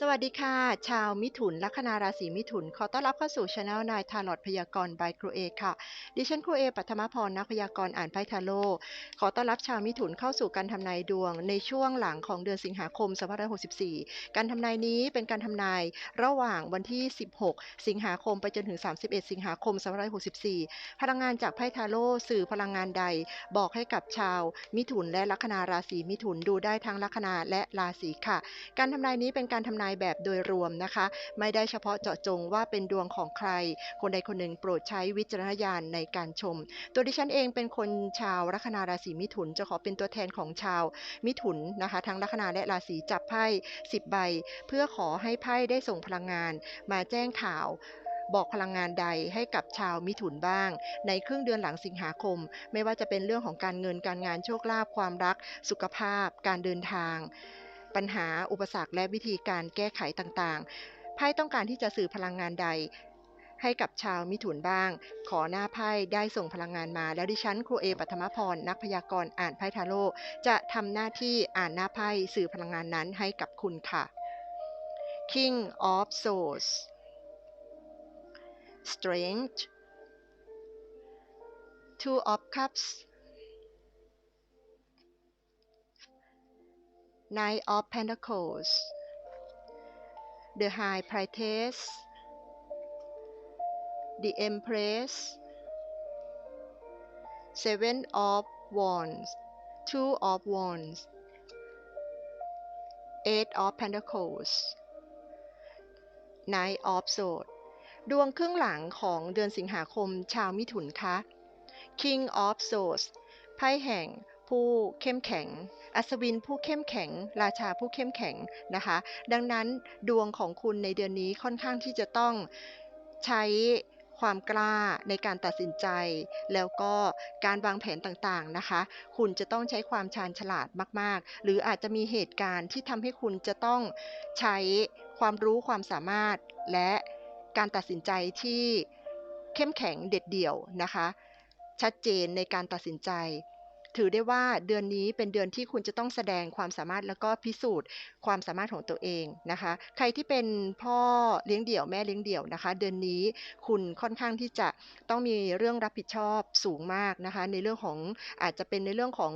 สวัสดีค่ะ ชาวมิถุนลัคนาราศีมิถุน ขอต้อนรับเข้าสู่ช anel นายทาร์ลอตพยากรณ์ by ครูเอค่ะ ดิฉันครูเอปัทมพรนักพยากรณ์อ่านไพ่ทาโร่ขอต้อนรับชาวมิถุนเข้าสู่การทำนายดวง ในช่วงหลังของเดือนสิงหาคม2564 การทำนายนี้เป็นการทำนายระหว่างวันที่ 16 สิงหาคมไปจนถึง 31 สิงหาคม2564 พลังงานจากไพ่ทาโร่สื่อพลังงานใด บอกให้กับชาวมิถุนและลัคนาราศีมิถุนดูได้ทั้งลัคนาและราศีค่ะ การทำนายนี้เป็นการทำนายแบบโดยรวมนะคะ ไม่ได้เฉพาะเจาะจงว่าเป็นดวงของใคร คนใดคนหนึ่งโปรดใช้วิจารณญาณในการชม ตัวดิฉันเองเป็นคนชาวลัคนาราศีมิถุน จะขอเป็นตัวแทนของชาวมิถุนนะคะ ทั้งลัคนาและราศีจับไพ่10 ใบ เพื่อขอให้ไพ่ได้ส่งพลังงาน มาแจ้งข่าวบอกพลังงานใดให้กับชาวมิถุนบ้าง ในครึ่งเดือนหลังสิงหาคม ไม่ว่าจะเป็นเรื่องของการเงินการงานโชคลาภความรัก สุขภาพ การเดินทาง ปัญหา อุปสรรคและวิธีการแก้ไขต่างๆ ไพ่ต้องการที่จะสื่อพลังงานใด ให้กับชาวมิถุนบ้าง ขอหน้าไพ่ได้ส่งพลังงานมา แล้วดิฉันครูเอปัทมพร นักพยากรณ์อ่านไพ่ทาโร่จะทำหน้าที่อ่านหน้าไพ่สื่อพลังงานนั้นให้กับคุณค่ะ King of Swords Strength Two of Cups Knight of Pentacles The High Priestess The Empress Seven of Wands Two of Wands Eight of Pentacles Knight of Swords ดวงครึ่งหลังของเดือนสิงหาคมชาวมิถุนคะ King of Swords ไพ่แห่งผู้เข้มแข็ง อัศวินผู้เข้มแข็ง ราชาผู้เข้มแข็งนะคะ ดังนั้นดวงของคุณในเดือนนี้ค่อนข้างที่จะต้องใช้ความกล้าในการตัดสินใจ แล้วก็การวางแผนต่างๆนะคะ คุณจะต้องใช้ความชาญฉลาดมากๆ หรืออาจจะมีเหตุการณ์ที่ทำให้คุณจะต้องใช้ความรู้ความสามารถและการตัดสินใจที่เข้มแข็งเด็ดเดี่ยวนะคะ ชัดเจนในการตัดสินใจ ถือได้ว่าเดือนนี้เป็นเดือนที่คุณจะต้องแสดงความสามารถแล้วก็พิสูจน์ความสามารถของตัวเองนะคะ ใครที่เป็นพ่อเลี้ยงเดี่ยวแม่เลี้ยงเดี่ยวนะคะ เดือนนี้คุณค่อนข้างที่จะต้องมีเรื่องรับผิดชอบสูงมากนะคะ ในเรื่องของอาจจะเป็นในเรื่องของ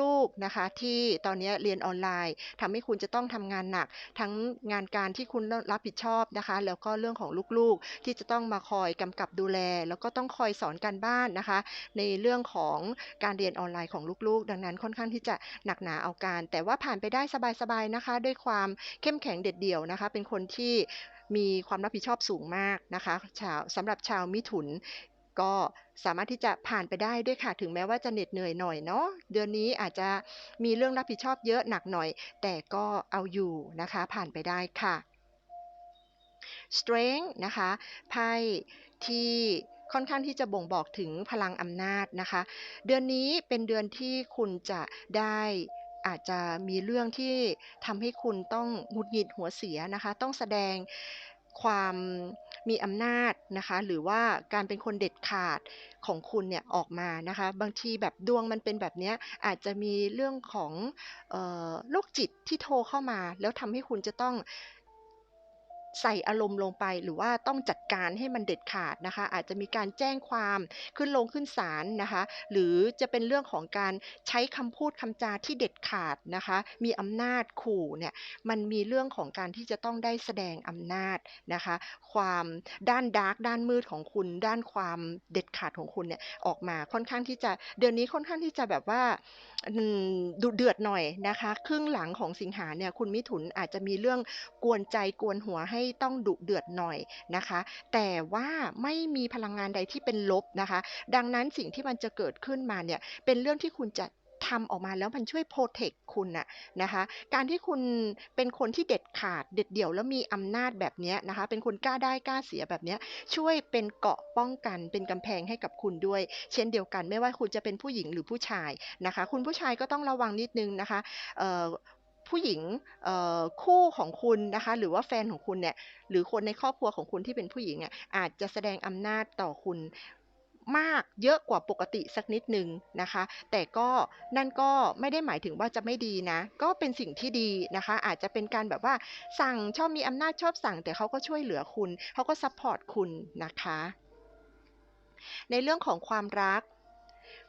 ลูกๆนะคะที่ตอนนี้เรียนออนไลน์ทำให้คุณจะต้องทำงานหนัก ทั้งงานการที่คุณรับผิดชอบนะคะ แล้วก็เรื่องของลูกๆ ที่จะต้องมาคอยกำกับดูแล แล้วก็ต้องคอยสอนการบ้านนะคะ ในเรื่องของการเรียนออนไลน์ของลูกๆ ดังนั้นค่อนข้างที่จะหนักหนาเอาการ แต่ว่าผ่านไปได้สบายๆนะคะ ด้วยความเข้มแข็งเด็ดเดี่ยวนะคะ เป็นคนที่มีความรับผิดชอบสูงมากนะคะชาวสำหรับชาวมิถุนก็สามารถที่จะผ่านไปได้ด้วยค่ะ ถึงแม้ว่าจะเหน็ดเหนื่อยหน่อยเนาะ เดือนนี้อาจจะมีเรื่องรับผิดชอบเยอะหนักหน่อย แต่ก็เอาอยู่นะคะ ผ่านไปได้ค่ะ Strength นะคะ ไพ่ที่ ค่อนข้างที่จะบ่งบอกถึงพลังอำนาจนะคะ เดือนนี้เป็นเดือนที่คุณจะได้อาจจะมีเรื่องที่ทำให้คุณต้องหงุดหงิดหัวเสียนะคะ ต้องแสดงความมีอำนาจนะคะ หรือว่าการเป็นคนเด็ดขาดของคุณเนี่ยออกมานะคะ บางทีแบบดวงมันเป็นแบบนี้อาจจะมีเรื่องของออโรคจิตที่โทรเข้ามา แล้วทำให้คุณจะต้อง ใส่อารมณ์ลงไปหรือว่าต้องจัดการให้มันเด็ดขาดนะคะ อาจจะมีการแจ้งความขึ้นลงขึ้นศาลนะคะ หรือจะเป็นเรื่องของการใช้คำพูดคำจาที่เด็ดขาดนะคะ มีอำนาจขู่เนี่ยมันมีเรื่องของการที่จะต้องได้แสดงอำนาจนะคะ ความด้านดาร์กด้านมืดของคุณ ด้านความเด็ดขาดของคุณเนี่ยออกมาค่อนข้างที่จะเดือนนี้ค่อนข้างที่จะแบบว่าอืมดุเดือดหน่อยนะคะ ครึ่งหลังของสิงหาเนี่ยคุณมิถุนอาจจะมีเรื่องกวนใจกวนหัวให้ต้องดุเดือดหน่อยนะคะ แต่ว่าไม่มีพลังงานใดที่เป็นลบนะคะ ดังนั้นสิ่งที่มันจะเกิดขึ้นมาเนี่ยเป็นเรื่องที่คุณจะทำออกมาแล้วมันช่วยโปรเทคคุณน่ะนะคะ การที่คุณเป็นคนที่เด็ดขาดเด็ดเดี่ยวแล้วมีอำนาจแบบนี้นะคะ เป็นคนกล้าได้กล้าเสียแบบนี้ช่วยเป็นเกาะป้องกัน เป็นกำแพงให้กับคุณด้วย เช่นเดียวกันไม่ว่าคุณจะเป็นผู้หญิงหรือผู้ชายนะคะ คุณผู้ชายก็ต้องระวังนิดนึงนะคะ ผู้หญิงคู่ของคุณนะคะหรือว่าแฟนของคุณเนี่ยหรือคนในครอบครัวของคุณที่เป็นผู้หญิงอะอาจจะแสดงอำนาจต่อคุณมากเยอะกว่าปกติสักนิดหนึ่งนะคะ แต่ก็นั่นก็ไม่ได้หมายถึงว่าจะไม่ดีนะ ก็เป็นสิ่งที่ดีนะคะ อาจจะเป็นการแบบว่าสั่งชอบมีอำนาจชอบสั่ง แต่เขาก็ช่วยเหลือคุณเขาก็ซัพพอร์ตคุณนะคะในเรื่องของความรัก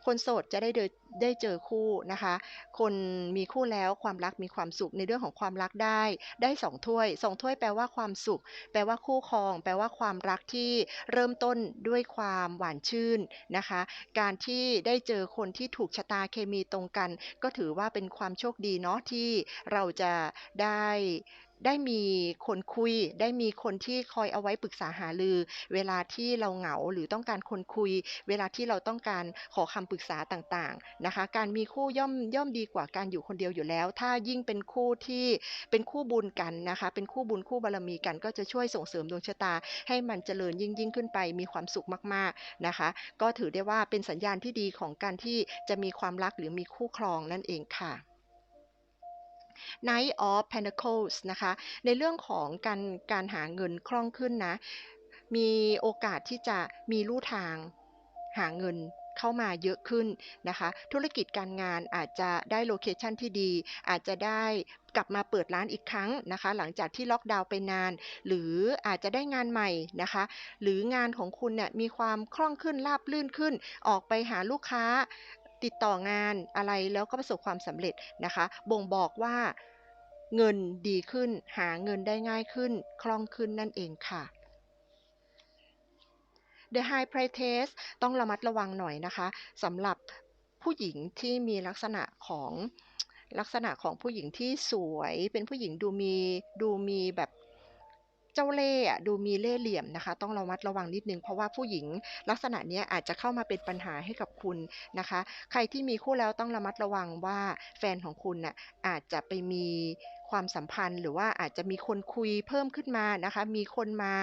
คนโสดจะได้เดได้เจอคู่นะคะ คนมีคู่แล้วความรักมีความสุขในเรื่องของความรักได้ ได้สองถ้วยสองถ้วยแปลว่าความสุข แปลว่าคู่ครอง แปลว่าความรักที่เริ่มต้นด้วยความหวานชื่นนะคะ การที่ได้เจอคนที่ถูกชะตาเคมีตรงกัน ก็ถือว่าเป็นความโชคดีเนาะที่เราจะได้ ได้มีคนคุย ได้มีคนที่คอยเอาไว้ปรึกษาหารือ เวลาที่เราเหงาหรือต้องการคนคุย เวลาที่เราต้องการขอคำปรึกษาต่างๆนะคะ การมีคู่ย่อมย่อมดีกว่าการอยู่คนเดียวอยู่แล้ว ถ้ายิ่งเป็นคู่ที่เป็นคู่บุญกันนะคะ เป็นคู่บุญคู่บารมีกันก็จะช่วยส่งเสริมดวงชะตา ให้มันเจริญยิ่งยิ่งขึ้นไปมีความสุขมากๆนะคะ ก็ถือได้ว่าเป็นสัญญาณที่ดีของการที่จะมีความรักหรือมีคู่ครองนั่นเองค่ะ Knight of Pentacles นะคะ ในเรื่องของการการหาเงินคล่องขึ้นนะ มีโอกาสที่จะมีลู่ทางหาเงินเข้ามาเยอะขึ้นนะคะ ธุรกิจการงานอาจจะได้โลเคชันที่ดี อาจจะได้กลับมาเปิดร้านอีกครั้งนะคะ หลังจากที่ล็อกดาวน์ไปนาน หรืออาจจะได้งานใหม่นะคะ หรืองานของคุณเนี่ยมีความคล่องขึ้นราบลื่นขึ้น ออกไปหาลูกค้า ติดต่องานอะไรแล้วก็ประสบความสำเร็จนะคะ บ่งบอกว่าเงินดีขึ้น หาเงินได้ง่ายขึ้น คล่องขึ้นนั่นเองค่ะ The High Priestess ต้องระมัดระวังหน่อยนะคะสำหรับผู้หญิงที่มีลักษณะของลักษณะของผู้หญิงที่สวยเป็นผู้หญิงดูมีดูมีแบบ เจ้าเล่ห์ดูมีเล่ห์เหลี่ยมนะคะ ต้องระมัดระวังนิดนึงเพราะว่าผู้หญิงลักษณะนี้อาจจะเข้ามาเป็นปัญหาให้กับคุณนะคะ ใครที่มีคู่แล้วต้องระมัดระวังว่าแฟนของคุณน่ะอาจจะไปมีความสัมพันธ์ หรือว่าอาจจะมีคนคุยเพิ่มขึ้นมานะคะ มีคนมา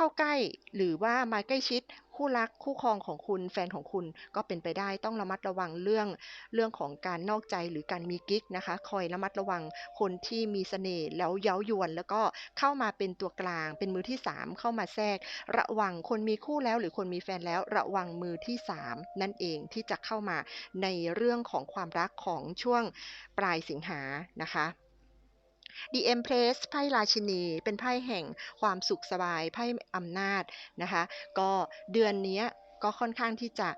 เข้าใกล้หรือว่ามาใกล้ชิดคู่รักคู่ครองของคุณแฟนของคุณก็เป็นไปได้ต้องระมัดระวังเรื่องเรื่องของการนอกใจหรือการมีกิ๊กนะคะ คอยระมัดระวังคนที่มีเสน่ห์แล้วเย้ายวน แล้วก็เข้ามาเป็นตัวกลาง เป็นมือที่ 3 เข้ามาแทรก ระวังคนมีคู่แล้วหรือคนมีแฟนแล้วระวังมือที่ 3 นั่นเองที่จะเข้ามาในเรื่องของความรักของช่วงปลายสิงหานะคะ The Empress ไพ่ราชินี เป็นไพ่แห่งความสุขสบาย ไพ่อำนาจนะคะ ก็เดือนนี้ก็ค่อนข้างที่จะ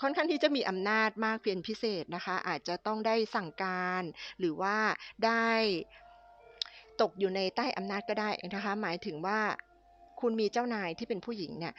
ค่อนข้างที่จะมีอำนาจมากเป็นพิเศษนะคะ อาจจะต้องได้สั่งการหรือว่าได้ตกอยู่ในใต้อำนาจก็ได้นะคะ หมายถึงว่าคุณมีเจ้านายที่เป็นผู้หญิงเนี่ย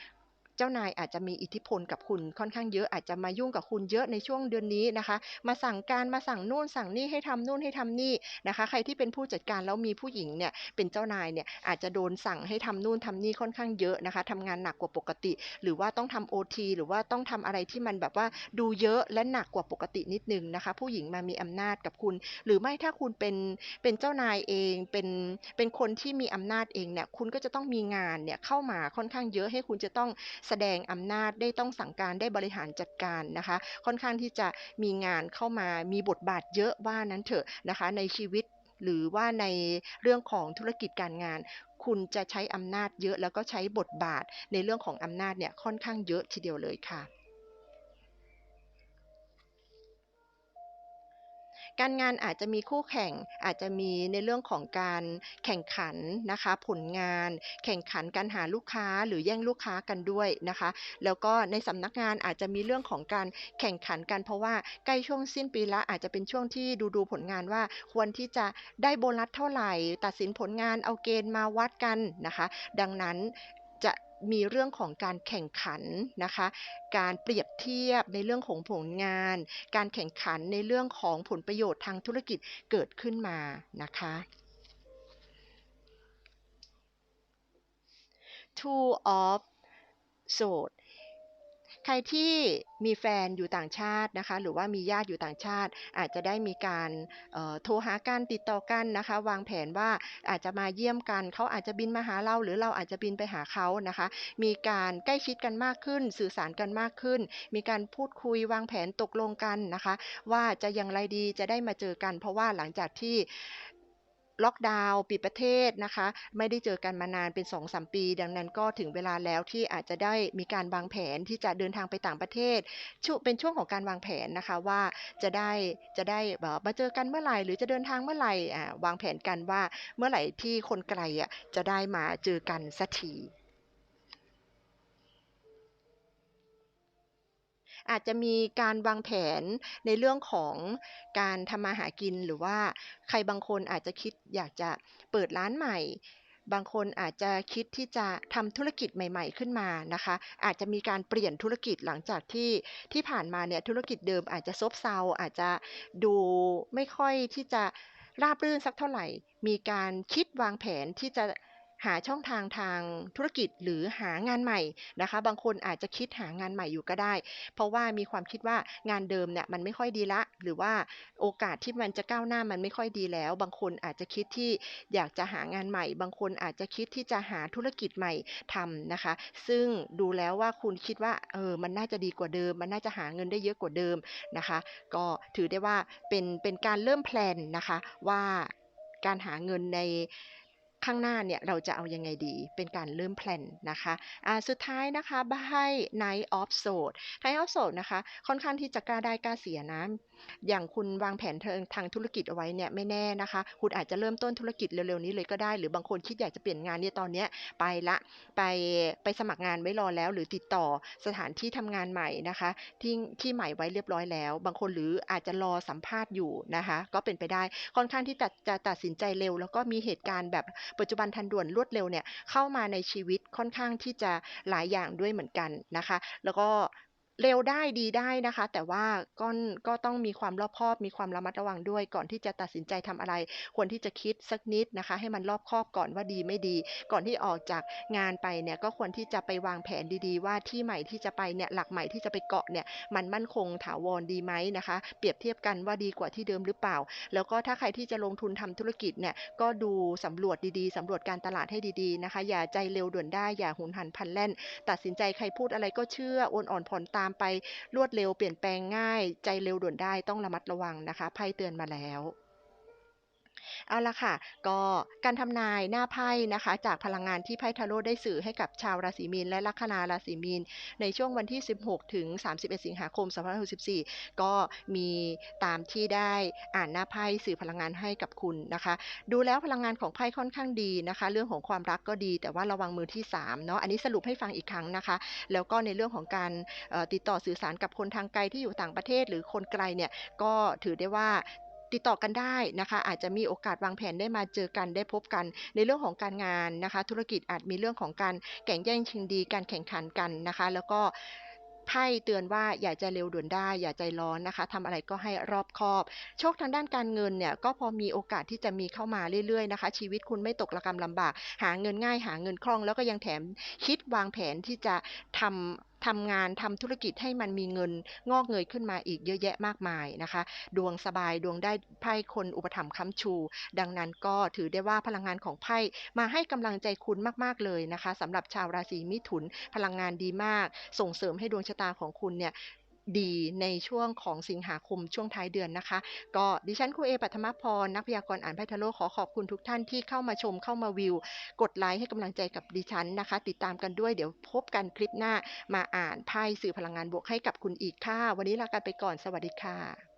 เจ้านายอาจจะมีอิทธิพลกับคุณค่อนข้างเยอะอาจจะมายุ่งกับคุณเยอะในช่วงเดือนนี้นะคะ มาสั่งการมาสั่งนู่นสั่งนี่ให้ทำนู่นให้ทำนี่นะคะ ใครที่เป็นผู้จัดการแล้วมีผู้หญิงเนี่ยเป็นเจ้านายเนี่ยอาจจะโดนสั่งให้ทำนู่นทำนี่ค่อนข้างเยอะนะคะทำงานหนักกว่าปกติ หรือว่าต้องทำโอทีหรือว่าต้องทำอะไรที่มันแบบว่าดูเยอะและหนักกว่าปกตินิดนึงนะคะ ผู้หญิงมามีอำนาจกับคุณ หรือไม่ถ้าคุณเป็นเป็นเจ้านายเองเป็นเป็นคนที่มีอำนาจเองเนี่ยคุณก็จะต้องมีงานเนี่ยเข้ามาค่อนข้างเยอะให้คุณจะต้องแสดงอำนาจได้ต้องสั่งการได้บริหารจัดการนะคะ ค่อนข้างที่จะมีงานเข้ามามีบทบาทเยอะว่านั้นเถอะนะคะในชีวิตหรือว่าในเรื่องของธุรกิจการงาน คุณจะใช้อำนาจเยอะแล้วก็ใช้บทบาทในเรื่องของอำนาจเนี่ยค่อนข้างเยอะทีเดียวเลยค่ะ การงานอาจจะมีคู่แข่งอาจจะมีในเรื่องของการแข่งขันนะคะ ผลงาน แข่งขันการหาลูกค้าหรือแย่งลูกค้ากันด้วยนะคะ แล้วก็ในสำนักงานอาจจะมีเรื่องของการแข่งขันกันเพราะว่าใกล้ช่วงสิ้นปีล้วอาจจะเป็นช่วงที่ดูดูผลงานว่าควรที่จะได้โบนัสเท่าไหร่ ตัดสินผลงานเอาเกณฑ์มาวัดกันนะคะ ดังนั้นจะ มีเรื่องของการแข่งขันนะคะ การเปรียบเทียบในเรื่องของผลงาน การแข่งขันในเรื่องของผลประโยชน์ทางธุรกิจเกิดขึ้นมานะคะ Two of sword ใครที่มีแฟนอยู่ต่างชาตินะคะ หรือว่ามีญาติอยู่ต่างชาติ อาจจะได้มีการโทรหากันติดต่อกันนะคะ วางแผนว่าอาจจะมาเยี่ยมกันเขาอาจจะบินมาหาเรา หรือเราอาจจะบินไปหาเขานะคะ มีการใกล้ชิดกันมากขึ้น สื่อสารกันมากขึ้น มีการพูดคุยวางแผนตกลงกันนะคะ ว่าจะอย่างไรดีจะได้มาเจอกัน เพราะว่าหลังจากที่ ล็อกดาวน์ปิดประเทศนะคะ ไม่ได้เจอกันมานานเป็น 2-3 ปี ดังนั้นก็ถึงเวลาแล้วที่อาจจะได้มีการวางแผนที่จะเดินทางไปต่างประเทศช่วงเป็นช่วงของการวางแผนนะคะว่าจะได้จะได้มาเจอกันเมื่อไหร่หรือจะเดินทางเมื่อไหร่วางแผนกันว่าเมื่อไหร่ที่คนไกลอะจะได้มาเจอกันสักที อาจจะมีการวางแผนในเรื่องของการทำมาหากินหรือว่าใครบางคนอาจจะคิดอยากจะเปิดร้านใหม่ บางคนอาจจะคิดที่จะทำธุรกิจใหม่ ๆ ขึ้นมานะคะ อาจจะมีการเปลี่ยนธุรกิจหลังจากที่ที่ผ่านมาเนี่ยธุรกิจเดิมอาจจะซบเซาอาจจะดูไม่ค่อยที่จะราบรื่นสักเท่าไหร่ มีการคิดวางแผนที่จะ หาช่องทางทางธุรกิจหรือหางานใหม่นะคะ บางคนอาจจะคิดหางานใหม่อยู่ก็ได้ เพราะว่ามีความคิดว่างานเดิมเนี่ยมันไม่ค่อยดีล้วหรือว่าโอกาสที่มันจะก้าวหน้ามันไม่ค่อยดีแล้ว บางคนอาจจะคิดที่อยากจะหางานใหม่ บางคนอาจจะคิดที่จะหาธุรกิจใหม่ทำนะคะ ซึ่งดูแล้วว่าคุณคิดว่าเออมันน่าจะดีกว่าเดิม มันน่าจะหาเงินได้เยอะกว่าเดิมนะคะ ก็ถือได้ว่าเป็นเป็นการเริ่มแพลนนะคะว่าการหาเงินใน ข้างหน้าเนี่ยเราจะเอายังไงดี เป็นการเริ่มแพลนนะคะอ่าสุดท้ายนะคะไพ่ Knight of s o ด n i g h t of s o ดนะคะค่อนข้างที่จะกล้าได้กล้าเสียนะอย่างคุณวางแผนเทิงทางธุรกิจเอาไว้เนี่ยไม่แน่นะคะ คุณอาจจะเริ่มต้นธุรกิจเร็วๆนี้เลยก็ได้ หรือบางคนคิดอยากจะเปลี่ยนงานเนี่ยตอนเนี้ยไปล้วไปไปสมัครงานไว้รอแล้ว หรือติดต่อสถานที่ทำงานใหม่นะคะที่ที่ใหม่ไว้เรียบร้อยแล้ว บางคนหรืออาจจะรอสัมภาษณ์อยู่นะคะ ก็เป็นไปได้ค่อนข้างที่ตัดจะตัดสินใจเร็ว แล้วก็มีเหตุการณ์แบบปัจจุบันทันด่วนรวดเร็วเนี่ยเข้ามาในชีวิตค่อนข้างที่จะหลายอย่างด้วยเหมือนกันนะคะ แล้วก็ เร็วได้ดีได้นะคะ แต่ว่าก้อนก็ต้องมีความรอบคอบ มีความระมัดระวังด้วย ก่อนที่จะตัดสินใจทำอะไร ควรที่จะคิดสักนิดนะคะ ให้มันรอบคอบก่อนว่าดีไม่ดี ก่อนที่ออกจากงานไปเนี่ยก็ควรที่จะไปวางแผนดีๆ ว่าที่ใหม่ที่จะไปเนี่ยหลักใหม่ที่จะไปเกาะเนี่ยมันมั่นคงถาวรดีไหมนะคะ เปรียบเทียบกันว่าดีกว่าที่เดิมหรือเปล่า แล้วก็ถ้าใครที่จะลงทุนทำธุรกิจเนี่ยก็ดูสำรวจดีๆสำรวจการตลาดให้ดีๆนะคะ อย่าใจเร็วด่วนได้อย่าหุนหันพันแล่น ตัดสินใจใครพูดอะไรก็เชื่อโอนอ่อนผ่อนตาามไปรวดเร็วเปลี่ยนแปลงง่าย ใจเร็วด่วนได้ต้องระมัดระวังนะคะไพ่เตือนมาแล้ว เอาละค่ะ ก็การทำนายหน้าไพ่นะคะ จากพลังงานที่ไพ่ทาโรต์ได้สื่อให้กับชาวราศีมีน และลัคนาราศีมีน ในช่วงวันที่ 16 ถึง 31 สิงหาคม 2564 ก็มีตามที่ได้อ่านหน้าไพ่สื่อพลังงานให้กับคุณนะคะ ดูแล้วพลังงานของไพ่ค่อนข้างดีนะคะ เรื่องของความรักก็ดี แต่ว่าระวังมือที่3เนาะอันนี้สรุปให้ฟังอีกครั้งนะคะ แล้วก็ในเรื่องของการติดต่อสื่อสารกับคนทางไกลที่อยู่ต่างประเทศ หรือคนไกลเนี่ยก็ถือได้ว่า ติดต่อกันได้นะคะ อาจจะมีโอกาสวางแผนได้มาเจอกันได้พบกันในเรื่องของการงานนะคะ ธุรกิจอาจมีเรื่องของการแข่งแย่งชิงดี การแข่งขันกันนะคะ แล้วก็ไพ่เตือนว่าอย่าใจเร็วด่วนได้ อย่าใจร้อนนะคะทำอะไรก็ให้รอบคอบ โชคทางด้านการเงินเนี่ยก็พอมีโอกาสที่จะมีเข้ามาเรื่อยๆนะคะ ชีวิตคุณไม่ตกระกำลำบาก หาเงินง่ายหาเงินคล่อง แล้วก็ยังแถมคิดวางแผนที่จะทำ ทำงานทำธุรกิจให้มันมีเงินงอกเงยขึ้นมาอีกเยอะแยะมากมายนะคะ ดวงสบายดวงได้ไพ่คนอุปถัมภ์ค้ำชู ดังนั้นก็ถือได้ว่าพลังงานของไพ่มาให้กำลังใจคุณมากๆเลยนะคะสำหรับชาวราศีมิถุนพลังงานดีมาก ส่งเสริมให้ดวงชะตาของคุณเนี่ย ดีในช่วงของสิงหาคมช่วงท้ายเดือนนะคะ ก็ดิฉันครูเอปัทมพรนักพยากรณ์อ่านไพ่ทะโรต์ขอขอบคุณทุกท่านที่เข้ามาชมเข้ามาวิว กดไลค์ให้กำลังใจกับดิฉันนะคะ ติดตามกันด้วยเดี๋ยวพบกันคลิปหน้ามาอ่านไพ่สื่อพลังงานบวกให้กับคุณอีกค่ะ วันนี้ลากันไปก่อนสวัสดีค่ะ